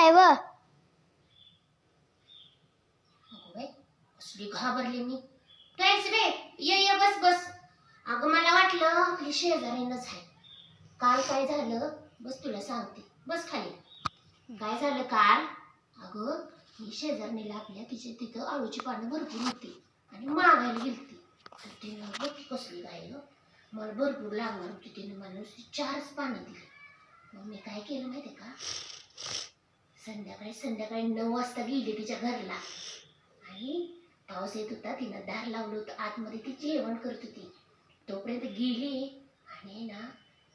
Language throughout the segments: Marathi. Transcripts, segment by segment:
आहे व. कसली घाबरली मी. काहीच रे ये ये बस बस. अगं मला वाटलं आपली शेजारीनच आहे. काल काय झालं? बस तुला सांगते. बस खाली. काय झालं काल? अगं ही शेजारणीला आपल्या तिच्या तिथं आळूची पानं भरपूर होती आणि मागायला गेलती. तर तिनं बघ कसली गाय मला भरपूर लागणार होती. तिने मला चारच पानं दिली. मग मी काय केलं माहिती का? संध्याकाळी संध्याकाळी नऊ वाजता गेली तिच्या घरला. आणि पाऊस येत होता तिनं दार लावलं होतं. आतमध्ये ती जेवण करत होती. तोपर्यंत गेली आणि ना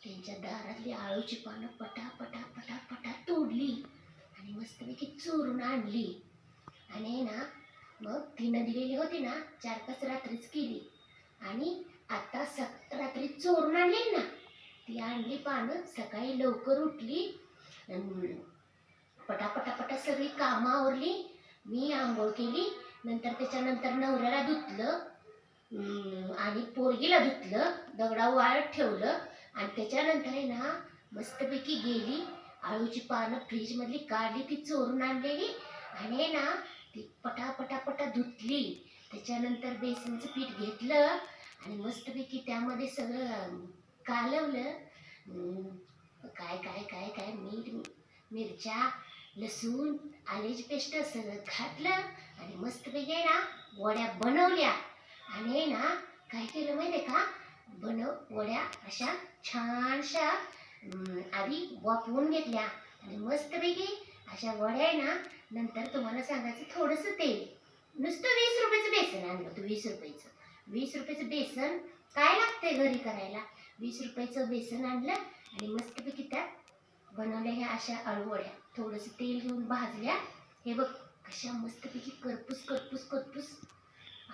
त्यांच्या दारातली आळूची पानं पटा पटा पटा पटा तोडली आणि मस्तपैकी चोरून आणली. आणि ना मग तिनं दिलेली होती ना चार पाच रात्रीच केली. आणि आता सक रात्री चोरून आणली ना ती आणली पानं सकाळी लवकर उठली पटापटापटा पटापटा पटा सगळी कामं आवरली मी आंघोळ केली नंतर त्याच्यानंतर नवऱ्याला धुतलं आणि पोरगीला धुतलं दगडा वाळत ठेवलं आणि त्याच्यानंतर आहे ना मस्तपैकी गेली आळूची पानं फ्रीजमधली काढली ती चोरून आणलेली आणि आहे ना ती पटापटापटा पटा धुतली. त्याच्यानंतर बेसनचं पीठ घेतलं आणि मस्तपैकी त्यामध्ये सगळं कालवलं. काय काय काय काय मीठ मिरच्या लसूण आल्याची पेस्ट सगळं घातलं आणि मस्तपैकी आहे ना वड्या बनवल्या. आणि आहे ना काय केलं माहिती आहे का? बनव वड्या अशा छानशा आधी वाफवून घेतल्या. आणि मस्तपैकी अशा वड्या आहे ना नंतर तुम्हाला सांगायचं थोडंसं तेल. नुसतं वीस रुपयाचं बेसन आणलं होतं वीस रुपयाचं. वीस रुपयाचं बेसन काय लागतंय घरी करायला? वीस रुपयाचं बेसन आणलं आणि मस्तपैकी त्यात बनवल्या ह्या अशा अळूवड्या थोडंसं तेल घेऊन भाजल्या. हे बघ कशा मस्तपैकी करपूस करपूस करपूस.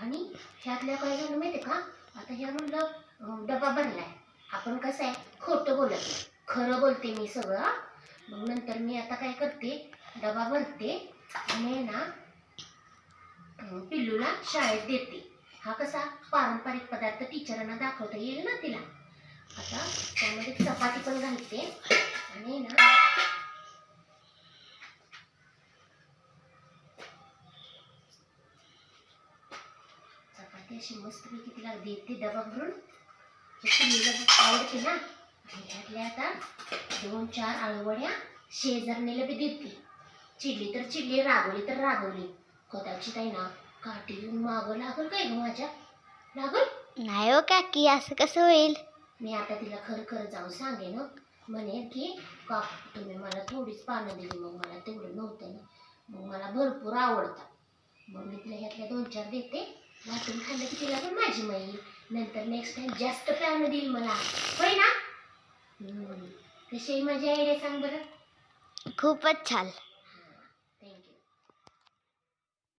आणि ह्यातल्या काय झालं माहिती का? आता ह्या म्हणलं डबा बनलाय. आपण कसं आहे? खोटं बोलत खरं बोलते मी सगळं. मग नंतर मी आता काय करते? डबा भरते आणि ना पिल्लूला शाळेत देते. हा कसा पारंपरिक पदार्थ टीचरांना दाखवता येईल ना तिला. आता त्यामध्ये चपाती पण घालते. आणि ना चपाती अशी मस्तपैकी तिला देते डबा भरून. आवडते ना. ह्यातल्या आता दोन चार आळूवड्या शेजारणीला बी देते. चिडली तर चिडली रागवली तर रागवली. कदाचित आहे ना काठी घेऊन मागं लागल काय ग माझ्या? लागल? नाही हो काकी असं कसं होईल? मी आता तिला खरं खरं जाऊन सांगेन म्हणे की का तुम्ही मला थोडीच पानं दिली मग मला तेवढं नव्हतं ना. मग मला भरपूर आवडतात मग मी तिला ह्यातल्या दोन चार देते. वाटून खाल्लं की तिला पण माझी माईल नंतर नेक्स्ट टाइम जास्त पानं देईल मला. होय ना? हम्म. कशी आहे माझी आयडिया सांग बरं? खूपच छान.